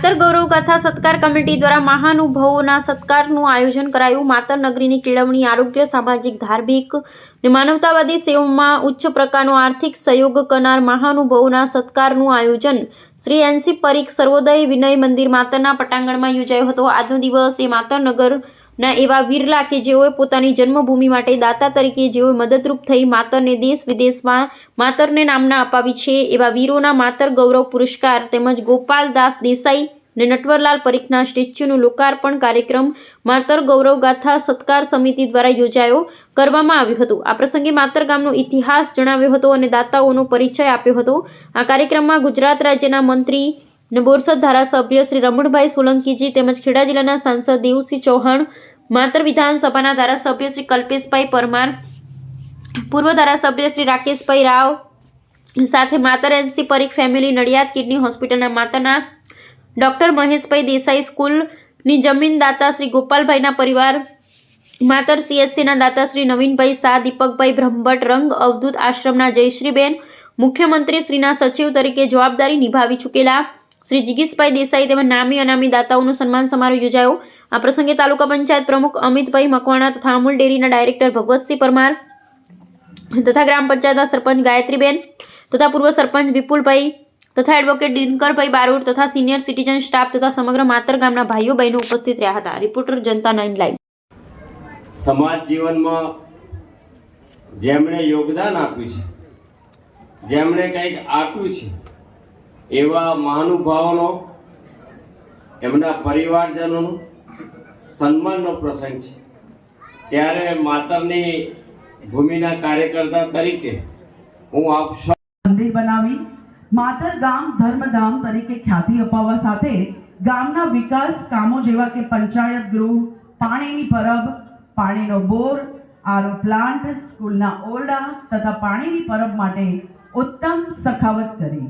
માતર ગૌરવ કથા સત્કાર કમિટી દ્વારા મહાનુભાવોના સત્કારનું આયોજન કરાયું. માતર નગરીની કેળવણી આરોગ્ય, સામાજિક, ધાર્મિક માનવતાવાદી સેવામાં ઉચ્ચ પ્રકારનો આર્થિક સહયોગ કરનાર મહાનુભાવોના સત્કારનું આયોજન શ્રી એનસી પરીખ સર્વોદય વિનય મંદિર માતરના પટાંગણમાં યોજાયો હતો. આજનો દિવસ એ માતરનગરના એવા વિરલા કે જેઓએ પોતાની જન્મભૂમિ માટે દાતા તરીકે જેઓએ મદદરૂપ થઈ માતરને દેશ વિદેશમાં માતરને નામના અપાવી છે, એવા વીરોના માતર ગૌરવ પુરસ્કાર તેમજ ગોપાલદાસ દેસાઈ અને નટવરલાલ પરીખના સ્ટેચ્યુનું લોકાર્પણ કાર્યક્રમ માતર ગૌરવ ગાથા સત્કાર સમિતિ દ્વારા યોજાયો કરવામાં આવ્યું હતું. આ પ્રસંગે માતર ગામનો ઇતિહાસ જણાવ્યો હતો અને દાતાઓનો પરિચય આપ્યો હતો. આ કાર્યક્રમમાં ગુજરાત રાજ્યના મંત્રી ને બોરસદ ધારાસભ્ય શ્રી રમણભાઈ સોલંકીજી તેમજ ખેડા જિલ્લાના સાંસદ દેવસિંહ ચૌહાણ માતર વિધાનસભાના ધારાસભ્ય શ્રી કલ્પેશભાઈ પરમાર, પૂર્વ ધારાસભ્ય શ્રી રાકેશભાઈ રાવ, સાથે Matar NC Parikh family Nadiad kidney હોસ્પિટલના માતાના ડૉક્ટર મહેશભાઈ દેસાઈ સ્કૂલની જમીન દાતા શ્રી ગોપાલભાઈના પરિવાર, માતર સીએચસીના દાતા શ્રી નવીનભાઈ શાહ, દીપકભાઈ બ્રહ્મભટ્ટ, રંગ અવધૂત આશ્રમના જયશ્રીબેન, મુખ્યમંત્રી શ્રીના સચિવ તરીકે જવાબદારી નિભાવી ચૂકેલા શ્રી જિગીશભાઈ દેસાઈ તેમજ નામી અનામી દાતાઓનું સન્માન સમારોહ યોજાયો. આ પ્રસંગે તાલુકા પંચાયત પ્રમુખ અમિતભાઈ મકવાણા તથા અમૂલ ડેરીના ડાયરેક્ટર ભગવતસિંહ પરમાર તથા ગ્રામ પંચાયતના સરપંચ ગાયત્રીબેન તથા પૂર્વ સરપંચ વિપુલભાઈ તથા એડવોકેટ દિનકરભાઈ બારોટ તથા સિનિયર સિટીઝન સ્ટાફ તથા સમગ્ર માતર ગામના ભાઈઓ બહેનો ઉપસ્થિત રહ્યા હતા. રિપોર્ટર જનતા નાઇન લાઈવ સમાજ જીવનમાં જેમણે યોગદાન આપ્યું છે, જેમણે કંઈક આપ્યું છે એવા મહાનુભાવોનો, એમના પરિવારજનોનો સન્માનનો પ્રસંગ છે. ત્યારે માતરની ભૂમિના કાર્યકર્તા તરીકે હું આપ મંદિર બનાવી, માતર ગામ ધર્મધામ તરીકે ખ્યાતિ અપાવવા સાથે ગામના વિકાસ કામો જેવા કે પંચાયત ગૃહ, પાણીની પરબ, પાણીનો બોર, આરો પ્લાન્ટ, સ્કૂલના ઓરડા તથા પાણીની પરબ માટે ઉત્તમ સખાવત કરી.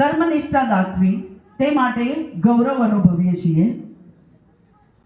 કર્મનિષ્ઠા દાખવી તે માટે ગૌરવ અનુભવીએ છીએ.